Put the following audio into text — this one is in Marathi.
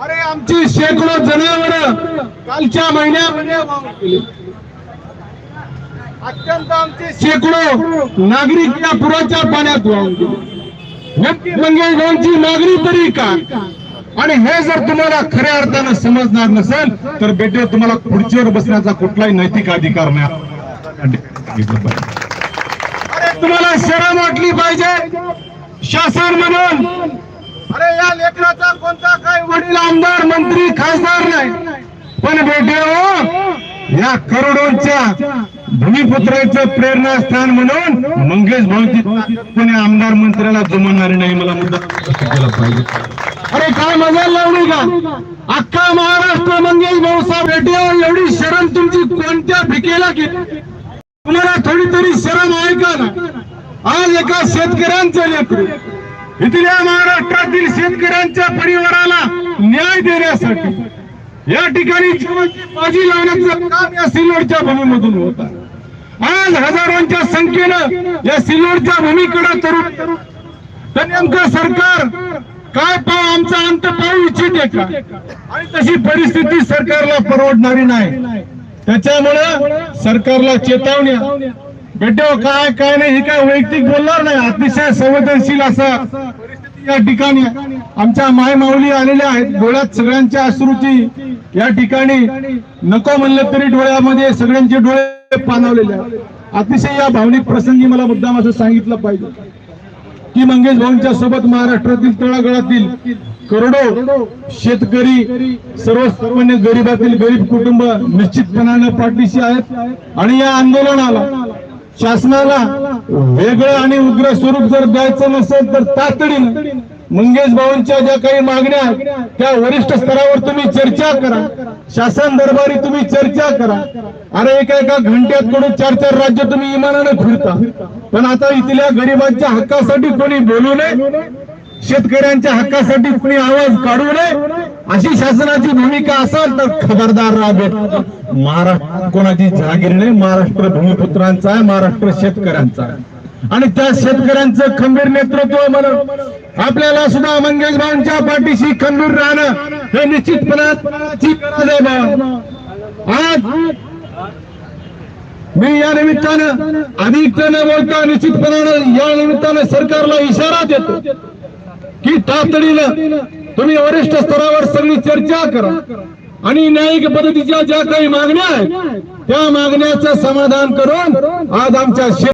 अरे आमची शेकडो जनावर कालच्या महिन्यामध्ये अत्यंत आमचे शेकडो नागरिक या पुराच्या पाण्यात वाहून गेले. नक्की मागणी तरी का आणि हे जर तुम्हाला खऱ्या अर्थानं समजणार नसेल तर बेटे तुम्हाला खुर्चीवर बसण्याचा कुठलाही नैतिक अधिकार नाही. अरे तुम्हाला शरम वाटली पाहिजे. शासन म्हणून अरे या लेकराचा कोणता काही वडील आमदार मंत्री खासदार नाही. पण बेटे हो या करोडोंच्या भूमिपुत्राचं प्रेरणास्थान म्हणून मंगेश भाऊची कोणी आमदार मंत्र्याला जमवणारी नाही. मला मुद्दा पाहिजे. अरे काय मजा लावणी का? अख्खा महाराष्ट्र मंगेश भाऊ साहेब बेटे हो, एवढी शरण तुमची कोणत्या भिकेला केली तुम्हाला थोडी तरी शरम आहे का ना? आज एका शेतकऱ्यांचं लेकरू. इथल्या महाराष्ट्रातील शेतकऱ्यांच्या परिवाराला न्याय देण्यासाठी या ठिकाणी जीवाची बाजी लावण्याचं काम या सिल्लोडच्या भूमीमधून होत आज हजारोंच्या संख्येनं या सिल्लोडच्या भूमीकडे तरुण तर नेमकं सरकार काय पाव आमचा अंत पाहू इच्छिते का? आणि तशी परिस्थिती सरकारला परवडणारी नाही. त्याच्यामुळं सरकारला चेतावण्या बेटे काय काय नाही हे काय वैयक्तिक बोलणार नाही. अतिशय संवेदनशील असं परिस्थिती या ठिकाणी आमच्या मायमाऊली आलेल्या आहेत. डोळ्यात सगळ्यांच्या अश्रूची या ठिकाणी नको म्हणलं तरी डोळ्यामध्ये सगळ्यांचे डोळे पाणावलेले अतिशय या भावनिक प्रसंगी मला मुद्दाम असं सांगितलं पाहिजे की मंगेश भाऊंच्या सोबत महाराष्ट्रातील तळागाळातील करोडो शेतकरी सर्वसामान्य गरिबातील गरीब कुटुंब निश्चितपणाने पाठीशी आहेत आणि या आंदोलनाला शासनाला वेगळं आणि उग्र स्वरूप जर द्यायचं नसेल तर तातडीनं मंगेश भाऊंच्या ज्या काही मागण्या आहेत त्या वरिष्ठ स्तरावर तुम्ही चर्चा करा. शासन दरबारी तुम्ही चर्चा करा. अरे एका एका घंट्यात कडून चार चार राज्य तुम्ही इमानानं फिरता. पण आता इथल्या गरिबांच्या हक्कासाठी कोणी बोलू नये? शेतकऱ्यांच्या हक्कासाठी कोणी आवाज काढू नये? अशी शासनाची भूमिका असेल तर खबरदार राहा महाराष्ट्र कोणाची जहागीर नाही महाराष्ट्र भूमिपुत्रांचा आहे महाराष्ट्र शेतकऱ्यांचा आहे आणि त्या शेतकऱ्यांचं खंबीर नेतृत्व म्हणून आपल्याला सुद्धा मंगेश भाऊंच्या पाठीशी खंबीर राहणं हे निश्चितपणाची बा. आज मी या निमित्तानं अधिक न बोलता निश्चितपणानं या निमित्तानं सरकारला इशारा देतो की तातडीनं तुम्ही वरिष्ठ स्तरावर सगळी चर्चा करा. आणि न्यायिक पद्धतीच्या ज्या काही मागण्या आहेत त्या मागण्याचं समाधान करून आज आमच्या